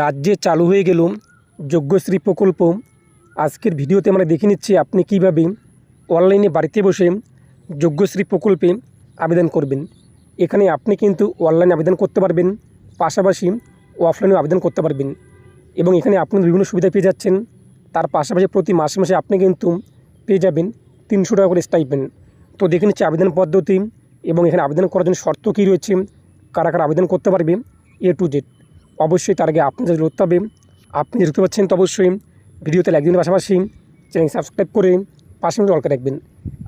রাজ্যে চালু হয়ে গেল যজ্ঞশ্রী প্রকল্প আজকের ভিডিওতে আমরা দেখে নিচ্ছি আপনি কীভাবে অনলাইনে বাড়িতে বসে যজ্ঞশ্রী প্রকল্পে আবেদন করবেন। এখানে আপনি কিন্তু অনলাইনে আবেদন করতে পারবেন, পাশাপাশি অফলাইনেও আবেদন করতে পারবেন। এবং এখানে আপনি বিভিন্ন সুবিধা পেয়ে যাচ্ছেন। তার পাশাপাশি প্রতি মাসে মাসে আপনি কিন্তু পেয়ে যাবেন তিনশো টাকা করে স্টাইপেন্ড তো দেখে নিচ্ছি আবেদন পদ্ধতি এবং এখানে আবেদন করার জন্য শর্ত কী রয়েছে, কারা কারা আবেদন করতে পারবে এ টু জেড অবশ্যই তার আগে আপনি যদি করতে হবে আপনি দেখতে পাচ্ছেন, তো অবশ্যই ভিডিওতে লাইক দিন পাশাপাশি চ্যানেল সাবস্ক্রাইব করে পাশে অল করে রাখবেন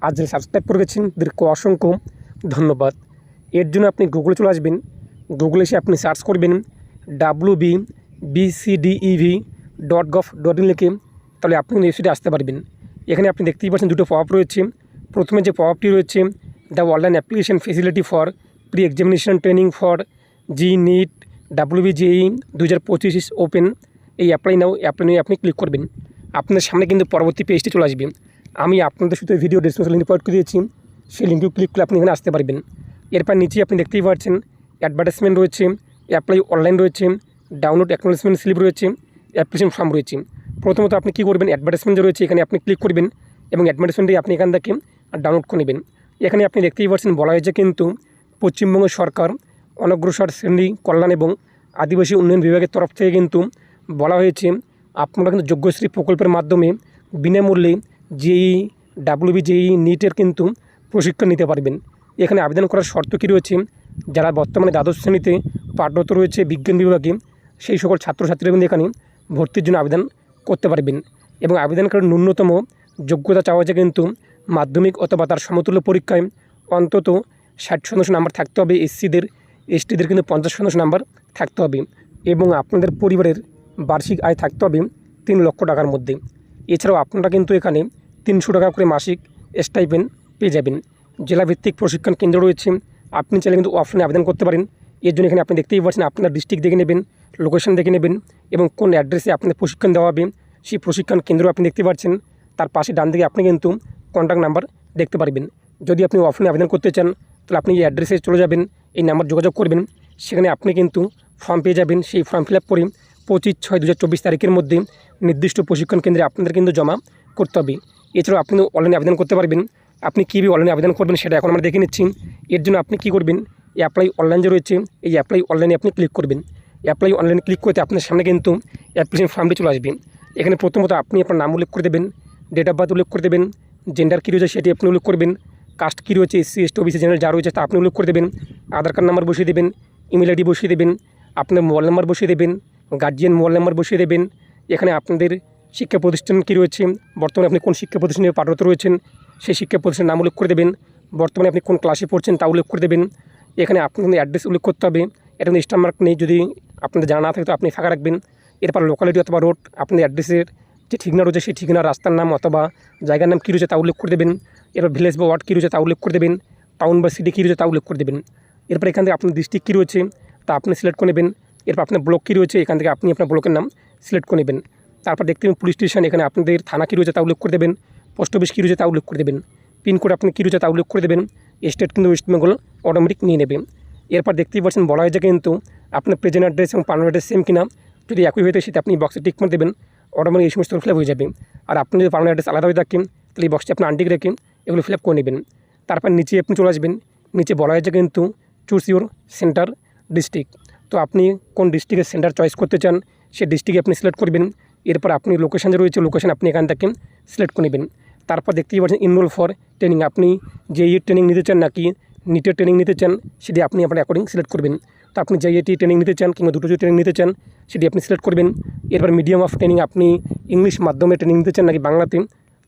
আর যারা সাবস্ক্রাইব করে গেছেন, তাদেরকে অসংখ্য ধন্যবাদ। এর জন্য আপনি গুগলে চলে আসবেন। গুগলে এসে আপনি সার্চ করবেন W B BCDEV dot gov dot in লিখে তাহলে আপনি ওয়েবসাইটে আসতে পারবেন। এখানে আপনি দেখতেই পাচ্ছেন দুটো পপ রয়েছে। প্রথমে যে পপটি রয়েছে the online application facility for pre examination training for JEE NEET WBJEE দু হাজার পঁচিশ ওপেন এই অ্যাপ্লাই নাও অ্যাপ্লাই নিয়ে আপনি ক্লিক করবেন। আপনার সামনে কিন্তু পরবর্তী পেজটি চলে আসবে। আমি আপনাদের শুধু ভিডিও ডিসক্রিপশন লিঙ্ক প্রোভাইড করে দিয়েছি। সেই লিঙ্কে ক্লিক করে আপনি এখানে আসতে পারবেন। এরপর নিচে আপনি দেখতেই পাচ্ছেন অ্যাডভার্টাইজমেন্ট রয়েছে অ্যাপ্লাই অনলাইন রয়েছে ডাউনলোড অ্যাকনোলেজমেন্ট স্লিপ রয়েছে অ্যাপ্লিকেশন ফর্ম রয়েছে। প্রথমত আপনি কী করবেন অ্যাডভার্টাইজমেন্ট রয়েছে, এখানে আপনি ক্লিক করবেন এবং অ্যাডভার্টাইজমেন্টে আপনি এখান থেকে ডাউনলোড করে নেবেন। এখানে আপনি দেখতেই পাচ্ছেন, বলা হয়েছে কিন্তু পশ্চিমবঙ্গ সরকার অনগ্রসর শ্রেণি, কল্যাণ এবং আদিবাসী উন্নয়ন বিভাগের তরফ থেকে কিন্তু বলা হয়েছে, আপনারা কিন্তু যোগ্যশ্রী প্রকল্পের মাধ্যমে বিনামূল্যে জেই ডাব্লিউবি জেই নিটের কিন্তু প্রশিক্ষণ নিতে পারবেন। এখানে আবেদন করার শর্ত কী রয়েছে? যারা বর্তমানে দ্বাদশ শ্রেণীতে পাঠরত রয়েছে বিজ্ঞান বিভাগে, সেই সকল ছাত্রছাত্রীরা কিন্তু এখানে ভর্তির জন্য আবেদন করতে পারবেন এবং আবেদনকারীর ন্যূনতম যোগ্যতা চাওয়া হয়েছে কিন্তু মাধ্যমিক অথবা তার সমতুল্য পরীক্ষায় অন্তত ষাট শতাংশ নাম্বার থাকতে হবে এসসিদের এসটিদের কিন্তু পঞ্চাশ শতাংশ নাম্বার থাকতে হবে এবং আপনাদের পরিবারের বার্ষিক আয় থাকতে হবে তিন লক্ষ টাকার মধ্যে। এছাড়াও আপনারা কিন্তু এখানে তিনশো টাকা করে মাসিক স্টাইপেন পেয়ে যাবেন। জেলাভিত্তিক প্রশিক্ষণ কেন্দ্র রয়েছে। আপনি চাইলে কিন্তু অফলাইনে আবেদন করতে পারেন। এর জন্য এখানে আপনি দেখতেই পাচ্ছেন, আপনার ডিস্ট্রিক্ট দেখে নেবেন লোকেশন দেখে নেবেন এবং কোন অ্যাড্রেসে আপনাদের প্রশিক্ষণ দেওয়া হবে। সেই প্রশিক্ষণ কেন্দ্র আপনি দেখতে পাচ্ছেন। তার পাশে ডান দিকে আপনি কিন্তু কন্ট্যাক্ট নাম্বার দেখতে পারবেন। যদি আপনি অফলাইনে আবেদন করতে চান, তাহলে আপনি এই অ্যাড্রেসে চলে যাবেন, এই নাম্বার যোগাযোগ করবেন। সেখানে আপনি কিন্তু ফর্ম পেয়ে যাবেন। সেই ফর্ম ফিল আপ করে পঁচিশ ছয় দু তারিখের মধ্যে নির্দিষ্ট প্রশিক্ষণ কেন্দ্রে আপনাদের কিন্তু জমা করতে হবে। এছাড়াও আপনি অনলাইনে আবেদন করতে পারবেন। আপনি কীভাবে অনলাইনে আবেদন করবেন সেটা এখন আমরা দেখে নিচ্ছি। এর জন্য আপনি কী করবেন? এই অ্যাপ্লাই অনলাইন যে রয়েছে, এই অ্যাপ্লাই অনলাইনে আপনি ক্লিক করবেন। অ্যাপ্লাই অনলাইনে ক্লিক করতে আপনার সামনে কিন্তু অ্যাপ্লিকেশন ফর্মটি চলে আসবে। এখানে প্রথমত আপনি আপনার নাম উল্লেখ করে দেবেন ডেট অফ বার্থ উল্লেখ করে দেবেন জেন্ডার কী রয়েছে সেটি আপনি উল্লেখ করবেন কাস্ট কী রয়েছে, এসসি, এসটি, ওবিসি, জেনারেল যা রয়েছে তা আপনি উল্লেখ করে দেবেন। আধার কার্ড নাম্বার বসিয়ে দেবেন, ইমেল আইডি বসিয়ে দেবেন, আপনার মোবাইল নাম্বার বসিয়ে দেবেন, গার্জিয়ান মোবাইল নাম্বার বসিয়ে দেবেন। এখানে আপনাদের শিক্ষা প্রতিষ্ঠান কী রয়েছে, বর্তমানে আপনি কোন শিক্ষা প্রতিষ্ঠানে পাঠরত রয়েছেন, সেই শিক্ষা প্রতিষ্ঠানের নাম উল্লেখ করে দেবেন। বর্তমানে আপনি কোন ক্লাসে পড়ছেন তা উল্লেখ করে দেবেন। এখানে আপনাদের অ্যাড্রেস উল্লেখ করতে হবে, এটা স্টার মার্ক নেই, যদি আপনাদের জানা না থাকে তো আপনি ফাঁকা রাখবেন। এরপর লোকালিটি অথবা রোড আপনাদের অ্যাড্রেসের যে ঠিকানা রয়েছে, সেই ঠিকানা রাস্তার নাম অথবা জায়গার নাম কী রয়েছে তা উল্লেখ করে দেবেন। এরপর ভিলেজ বা ওয়ার্ড কী রয়েছে তা উল্লেখ করে দেবেন, টাউন বা সিটি কী রয়েছে তা উল্লেখ করে দেবেন। এরপর এখান থেকে আপনার ডিস্ট্রিক্ট কী রয়েছে তা আপনি সিলেক্ট করে নেবেন। এরপর আপনার ব্লক কী রয়েছে এখান থেকে আপনি আপনার ব্লকের নাম সিলেক্ট করে নেবেন। তারপর দেখতে পাবেন পুলিশ স্টেশন এখানে আপনাদের থানা কী রয়েছে তা উল্লেখ করে দেবেন পোস্ট অফিস কী রয়েছে তা উল্লেখ করে দেবেন। পিনকোড আপনি কী রয়েছে তা উল্লেখ করে দেবেন স্টেট কিন্তু ওয়েস্ট বেঙ্গল অটোমেটিক নিয়ে নেবে। এরপর দেখতেই পাচ্ছেন বলা হয়েছে কিন্তু আপনার প্রেজেন্ট অ্যাড্রেস এবং পার্মানেন্ট অ্যাড্রেস সেম কিনা। যদি একই হয়ে থাকে সেটা আপনি বক্সে টিক করে দেবেন অটোমেটিক এই সমস্ত ফিল হয়ে যাবে। আর আপনি যদি পার্মানেন্ট অ্যাড্রেস আলাদা হয়ে থাকেন তাহলে এই বক্সটি আপনি আন্টিক রেখে এগুলো ফিল করে নেবেন। তারপর নিচে আপনি চলে আসবেন। নিচে বলা হয়েছে কিন্তু চুজ ইউর সেন্টার ডিস্ট্রিক্ট তো আপনি কোন ডিস্ট্রিক্টের সেন্টার চয়েস করতে চান, সেই ডিস্ট্রিক্টে আপনি সিলেক্ট করবেন। এরপর আপনি লোকেশান যে রয়েছে লোকেশান আপনি এখান থেকে সিলেক্ট করে নেবেন। তারপর দেখতেই পাচ্ছেন ইনরোল ফর ট্রেনিং আপনি যে ইয়ের ট্রেনিং নিতে চান নাকি নিটের ট্রেনিং নিতে চান, সেটি আপনি আপনার অ্যাকর্ডিং সিলেক্ট করবেন। তো আপনি যে এটি ট্রেনিং নিতে চান কিংবা দুটো যে ট্রেনিং নিতে চান, সেটি আপনি সিলেক্ট করবেন। এরপর মিডিয়াম অফ ট্রেনিং আপনি ইংলিশ মাধ্যমে ট্রেনিং নিতে চান নাকি বাংলাতে,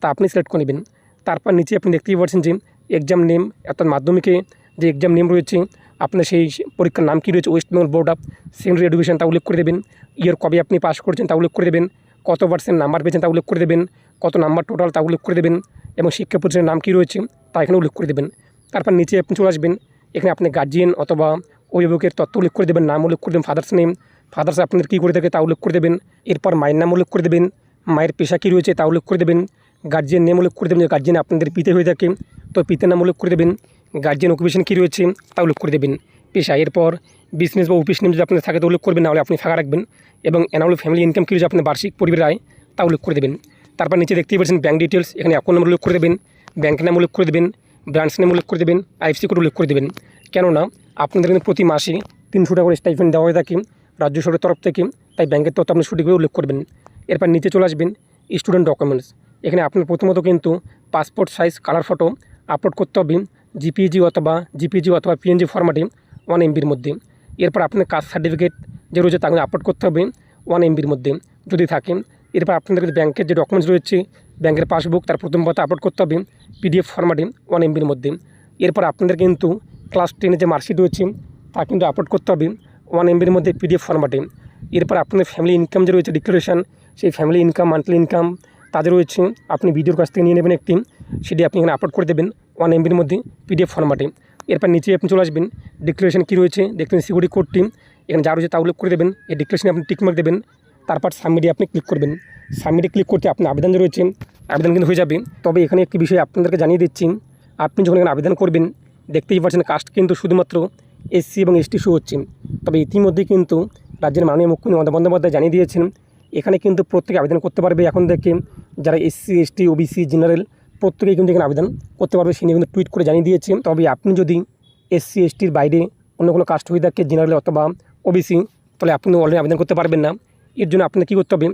তা আপনি সিলেক্ট করে নেবেন। তারপর নিচে আপনি দেখতেই পাচ্ছেন যে এক্সাম নেম অর্থাৎ মাধ্যমিকে যে এক্সাম নেম রয়েছে আপনার সেই পরীক্ষার নাম কী রয়েছে West Bengal board of secondary education তা উল্লেখ করে দেবেন ইয়ার কবে আপনি পাস করেছেন তা উল্লেখ করে দেবেন কত পার্সেন্ট নাম্বার পেয়েছেন তা উল্লেখ করে দেবেন কত নাম্বার টোটাল তা উল্লেখ করে দেবেন এবং শিক্ষা প্রতিষ্ঠানের নাম কী রয়েছে তা এখানে উল্লেখ করে দেবেন তারপর নিচে আপনি চলে আসবেন এখানে আপনি গার্জিয়ান অথবা অভিভাবকের তথ্য উল্লেখ করে দেবেন নাম উল্লেখ করে দেবেন ফাদার্স নেম ফাদার্স আপনাদের কী করে থাকে তা উল্লেখ করে দেবেন এরপর মায়ের নাম উল্লেখ করে দেবেন মায়ের পেশা কী রয়েছে তা উল্লেখ করে দেবেন গার্জিয়ান নেম উল্লেখ করে দেবেন যে গার্জিয়ান আপনাদের পিতে হয়ে থাকে, তো পিতার নাম উল্লেখ করে দেবেন। গার্জিয়ান অকুপেশন কী রয়েছে, তা উল্লেখ করে দেবেন। পেশা এরপর বিজনেস বা অফিস নেম যদি আপনার থাকে, তো উল্লেখ করবেন নাহলে আপনি ফাঁকা রাখবেন। এবং অ্যানুয়াল ফ্যামিলি ইনকাম কী রয়েছে আপনার বার্ষিক পরিবার আয়, তা উল্লেখ করে দেবেন। তারপর নিচে দেখতেই পাচ্ছেন ব্যাঙ্ক ডিটেলস এখানে অ্যাকাউন্ট নাম্বার উল্লেখ করে দেবেন। ব্যাঙ্কের নাম উল্লেখ করে দেবেন ব্রাঞ্চ নাম উল্লেখ করে দেবেন আইএফসি কোড উল্লেখ করে দেবেন। কেননা, আপনাদের কিন্তু প্রতি মাসে তিনশো টাকা করে স্টাইফেন্ড দেওয়া হয়ে থাকে রাজ্য সরকারের তরফ থেকে, তাই ব্যাংকের তথ্য আপনি সঠিকভাবে উল্লেখ করবেন। এরপর নিচে চলে আসবেন স্টুডেন্ট ডকুমেন্টস এখানে আপনার প্রথমত কিন্তু passport size colour photo upload করতে হবে জিপিজি অথবা জিপিজি অথবা পিএনজি ফরম্যাটে ওয়ান এমবির মধ্যে। এরপর আপনার কাস্ট সার্টিফিকেট যে রয়েছে তাকে আপলোড করতে হবে ওয়ান এমবির মধ্যে। যদি থাকে, এরপর আপনাদের ব্যাংকের যে ডকুমেন্টস রয়েছে ব্যাংকের পাসবুক তার প্রথম পাতা আপলোড করতে হবে পিডিএফ ফরম্যাটে ওয়ান এমবির মধ্যে। এরপর আপনাদের কিন্তু ক্লাস টেনের যে মার্কশিট রয়েছে, তা কিন্তু আপলোড করতে হবে ওয়ান এমবির মধ্যে পিডিএফ ফরম্যাটে এরপর আপনাদের ফ্যামিলি ইনকাম যে রয়েছে ডিক্লারেশন সেই ফ্যামিলি ইনকাম মান্থলি ইনকাম তাদের রয়েছে, আপনি ভিডিওর কাছ থেকে নিয়ে নেবেন একটি, সেটি আপনি এখানে আপলোড করে দেবেন ওয়ান এমবির মধ্যে পিডিএফ ফরম্যাটে এরপর নিচে আপনি চলে আসবেন ডিক্লারেশন কী রয়েছে দেখবেন সিকিউরিটি কোডটি এখানে যা রয়েছে তা উল্লেখ করে দেবেন, এই ডিক্লারেশনে আপনি টিকমার্ক দেবেন, তারপর সাবমিটে আপনি ক্লিক করবেন। সাবমিটে ক্লিক করতে আপনার আবেদন যে রয়েছে, আবেদন কিন্তু হয়ে যাবে। তবে এখানে একটি বিষয় আপনাদেরকে জানিয়ে দিচ্ছি, আপনি যখন এখানে আবেদন করবেন, দেখতেই পাচ্ছেন কাস্ট কিন্তু শুধুমাত্র এসসি এবং এসটি শো হচ্ছে। তবে ইতিমধ্যে কিন্তু রাজ্যের মাননীয় মুখ্যমন্ত্রী মমতা বন্দ্যোপাধ্যায় জানিয়ে দিয়েছেন এখানে কিন্তু প্রত্যেকে আবেদন করতে পারবে। এখন থেকে যারা এসসি এসটি ওবিসি জেনারেল প্রত্যেকেই কিন্তু এখানে আবেদন করতে পারবে। সে নিয়ে কিন্তু টুইট করে জানিয়ে দিয়েছে তবে আপনি যদি এসসি এসটির বাইরে অন্য কোনো কাস্ট হয়ে থাকে জেনারেল অথবা ওবিসি তাহলে আপনি অনলাইনে আবেদন করতে পারবেন না। এর জন্য আপনাকে কী করতে হবে?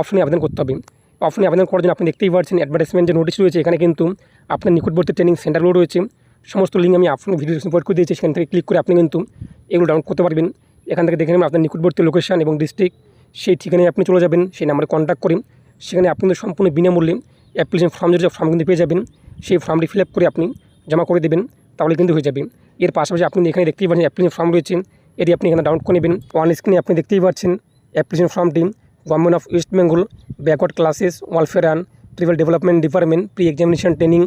অফলাইনে আবেদন করতে হবে। অফলাইনে আবেদন করার জন্য আপনি দেখতেই পাচ্ছেন অ্যাডভার্টাইজমেন্ট যে নোটিশ রয়েছে, এখানে কিন্তু আপনার নিকটবর্তী ট্রেনিং সেন্টারগুলো রয়েছে। সমস্ত লিঙ্ক আমি আপনার ভিডিও প্রোভাইড করে দিয়েছি। সেখান থেকে ক্লিক করে আপনি কিন্তু এগুলো ডাউনলোড করতে পারবেন। এখান থেকে দেখে নেবেন আপনার নিকটবর্তী লোকেশন এবং ডিস্ট্রিক্ট সেই ঠিকানায় আপনি চলে যাবেন, সেই নাম্বারে কন্ট্যাক্ট করেন। সেখানে আপনাদের সম্পূর্ণ বিনামূল্যে অ্যাপ্লিকেশন ফর্ম যে ফর্ম কিন্তু পেয়ে যাবেন, সেই ফর্মটি ফিল করে আপনি জমা করে দেবেন, তাহলে কিন্তু হয়ে যাবে। এর পাশাপাশি আপনি এখানে দেখতেই পাচ্ছেন অ্যাপ্লিকেশন ফর্ম রয়েছে। এটি আপনি এখানে ডাউনলোড করে নেবেন। ওয়ান স্ক্রিনে আপনি দেখতেই পাচ্ছেন অ্যাপ্লিকেশন ফর্মটি government of West Bengal backward classes welfare and tribal development department pre examination training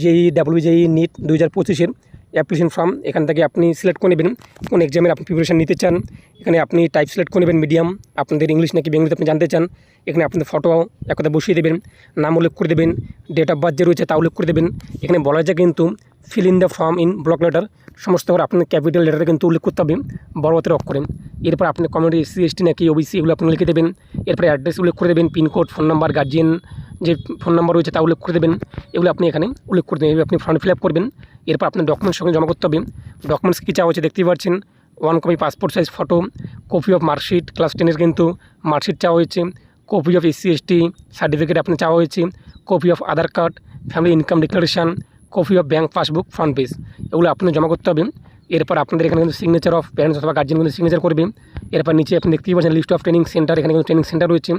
JEE W JEE NEET দু হাজার পঁচিশের। অ্যাপ্লিকেশন ফর্ম এখান থেকে আপনি সিলেক্ট করে নেবেন। কোন এক্সামের আপনি প্রিপারেশান নিতে চান, এখানে আপনি টাইপ সিলেক্ট করে নেবেন মিডিয়াম আপনাদের ইংলিশ নাকি বেঙ্গলিতে আপনি জানতে চান, এখানে আপনাদের ফটো এক কথা বসিয়ে দেবেন, নাম উল্লেখ করে দেবেন ডেট অফ বার্থ যে রয়েছে তা উল্লেখ করে দেবেন। এখানে বলা যায় কিন্তু fill in the form in block letter সমস্ত আপনার ক্যাপিটাল লেটারে কিন্তু উল্লেখ করতে হবে, বড় হাতের অক্ষরে। এরপর আপনি কমিউনিটি এসসি এসটি নাকি ও ওবিসি এগুলো আপনি লিখে দেবেন, এরপরে অ্যাড্রেস উল্লেখ করে দেবেন pin code phone number guardian যে ফোন নাম্বার রয়েছে তা উল্লেখ করে দেবেন, এগুলো আপনি এখানে উল্লেখ করে দেবেন আপনি ফর্ম ফিল আপ করবেন। এরপর আপনার ডকুমেন্টস সঙ্গে জমা করতে হবে। ডকুমেন্টস কী চাওয়া হচ্ছে দেখতেই পাচ্ছেন। One copy passport size photo copy of marksheet class টেনের কিন্তু মার্কশিট চাওয়া হয়েছে। Copy of SC ST certificate আপনি চাওয়া হয়েছে। Copy of Aadhaar card family income declaration copy of bank passbook front page এগুলো আপনার জমা করতে হবে। এরপর আপনাদের এখানে কিন্তু সিগনেচার অফ প্যারেন্টস অথবা গার্জেন কিন্তু সিগনেচার করবে। এরপর নিচে আপনি দেখতেই পাচ্ছেন লিস্ট অফ ট্রেনিং সেন্টার এখানে কিন্তু ট্রেনিং সেন্টার রয়েছে।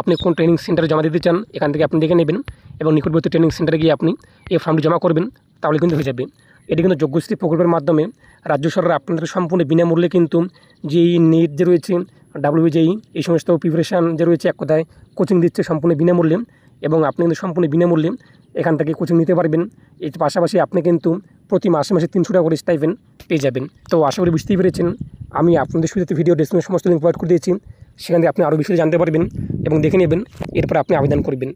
আপনি কোন ট্রেনিং সেন্টারে জমা দিতে চান, এখান থেকে আপনি দেখে নেবেন। এবং নিকটবর্তী ট্রেনিং সেন্টারে গিয়ে আপনি এই ফর্মটি জমা করবেন। তাহলে কিন্তু হয়ে যাবে। এটি কিন্তু যোগ্যশ্রী প্রকল্পের মাধ্যমে রাজ্য সরকার আপনাদের সম্পূর্ণ বিনামূল্যে কিন্তু যেই নেট যে রয়েছে ডাব্লিউজেই এই সমস্ত প্রিপারেশান যে রয়েছে এক কথায় কোচিং দিচ্ছে সম্পূর্ণ বিনামূল্যে এবং আপনি কিন্তু সম্পূর্ণ বিনামূল্যে এখান থেকে কোচিং নিতে পারবেন। এর পাশাপাশি আপনি কিন্তু প্রতি মাসে মাসে তিনশো টাকা করে স্টাইপেন পেয়ে যাবেন। তো আশা করি বুঝতেই পেরেছেন, আমি আপনাদের সুবিধাতে ভিডিও ডেসক্রিপশনে সমস্ত লিঙ্ক প্রোভাইড করে দিয়েছি, সেখান থেকে আপনি আরও বিষয়ে জানতে পারবেন এবং দেখে নেবেন, এরপর আপনি আবেদন করবেন।